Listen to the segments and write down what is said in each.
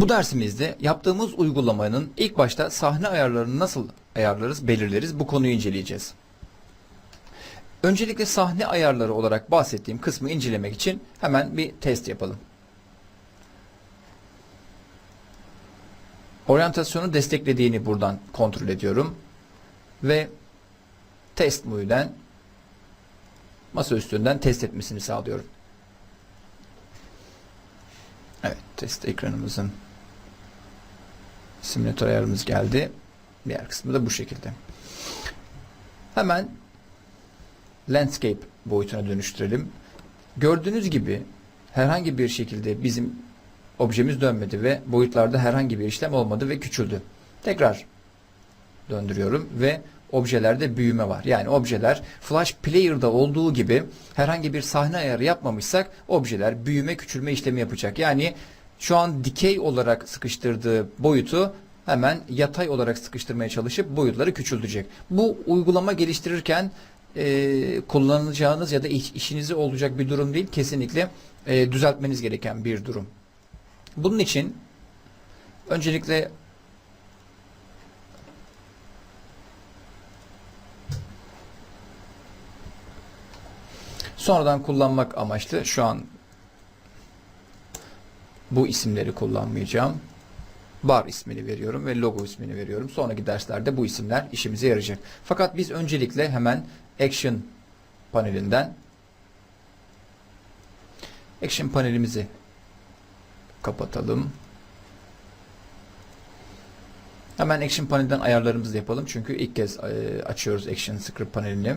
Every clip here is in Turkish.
Bu dersimizde yaptığımız uygulamanın ilk başta sahne ayarlarını nasıl ayarlarız, belirleriz bu konuyu inceleyeceğiz. Öncelikle sahne ayarları olarak bahsettiğim kısmı incelemek için hemen bir test yapalım. Oryantasyonu desteklediğini buradan kontrol ediyorum. Ve test modülden masa üstünden test etmesini sağlıyorum. Evet, test ekranımızın simülatör ayarımız geldi. Diğer kısmı da bu şekilde. Hemen landscape boyutuna dönüştürelim. Gördüğünüz gibi herhangi bir şekilde bizim objemiz dönmedi ve boyutlarda herhangi bir işlem olmadı ve küçüldü. Tekrar döndürüyorum ve objelerde büyüme var. Yani objeler Flash Player'da olduğu gibi herhangi bir sahne ayarı yapmamışsak objeler büyüme küçülme işlemi yapacak. Yani şu an dikey olarak sıkıştırdığı boyutu hemen yatay olarak sıkıştırmaya çalışıp boyutları küçültecek. Bu uygulama geliştirirken e, kullanacağınız ya da iş, işinize olacak bir durum değil. Kesinlikle e, düzeltmeniz gereken bir durum. Bunun için öncelikle sonradan kullanmak amaçlı şu an bu isimleri kullanmayacağım. Bar ismini veriyorum ve logo ismini veriyorum. Sonraki derslerde bu isimler işimize yarayacak. Fakat biz öncelikle hemen Action panelinden Action panelimizi kapatalım. Hemen Action panelden ayarlarımızı yapalım. Çünkü ilk kez e, açıyoruz Action Script panelini.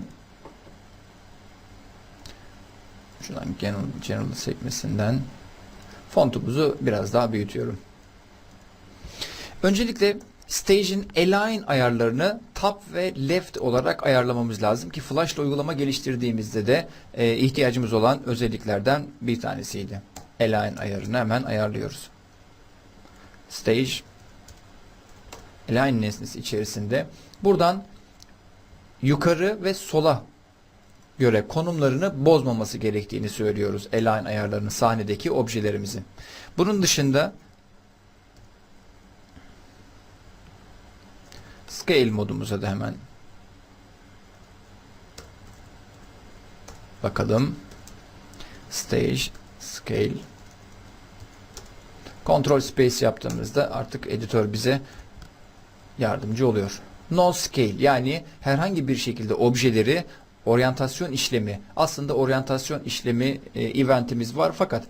Şuradan General, General sekmesinden fontumuzu biraz daha büyütüyorum. Öncelikle Stage'in Align ayarlarını Tab ve Left olarak ayarlamamız lazım ki Flash ile uygulama geliştirdiğimizde de e, ihtiyacımız olan özelliklerden bir tanesiydi. Align ayarını hemen ayarlıyoruz. Stage Align nesnesi içerisinde buradan yukarı ve sola göre konumlarını bozmaması gerektiğini söylüyoruz. Align ayarlarının sahnedeki objelerimizin. Bunun dışında Scale modumuza da hemen bakalım. Stage, Scale. Control Space yaptığımızda artık editör bize yardımcı oluyor. No Scale yani herhangi bir şekilde objeleri oryantasyon işlemi aslında oryantasyon işlemi e, eventimiz var fakat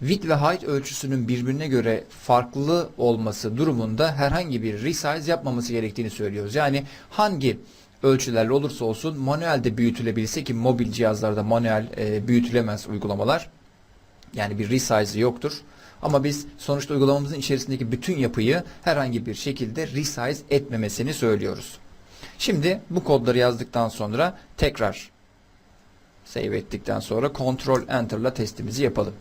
width ve height ölçüsünün birbirine göre farklı olması durumunda herhangi bir resize yapmaması gerektiğini söylüyoruz. Yani hangi ölçülerle olursa olsun manuelde büyütülebilse ki mobil cihazlarda manuel e, büyütülemez uygulamalar. Yani bir resize yoktur. Ama biz sonuçta uygulamamızın içerisindeki bütün yapıyı herhangi bir şekilde resize etmemesini söylüyoruz. Şimdi bu kodları yazdıktan sonra tekrar save ettikten sonra Ctrl Enter ile testimizi yapalım.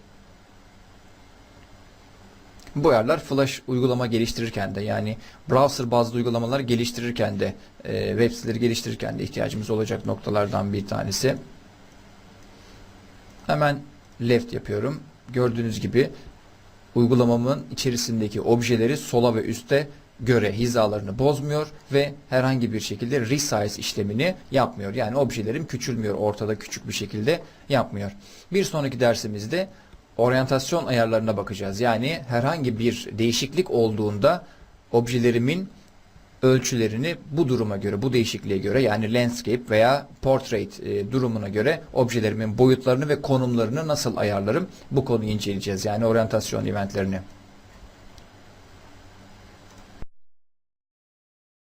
Bu ayarlar Flash uygulama geliştirirken de yani browser bazlı uygulamalar geliştirirken de e, web siteleri geliştirirken de ihtiyacımız olacak noktalardan bir tanesi. Hemen left yapıyorum. Gördüğünüz gibi uygulamamın içerisindeki objeleri sola ve üste göre hizalarını bozmuyor ve herhangi bir şekilde resize işlemini yapmıyor. Yani objelerim küçülmüyor. Ortada küçük bir şekilde yapmıyor. Bir sonraki dersimizde oryantasyon ayarlarına bakacağız. Yani herhangi bir değişiklik olduğunda objelerimin ölçülerini bu duruma göre, bu değişikliğe göre yani landscape veya portrait e, durumuna göre objelerimin boyutlarını ve konumlarını nasıl ayarlarım? Bu konuyu inceleyeceğiz. Yani oryantasyon eventlerini.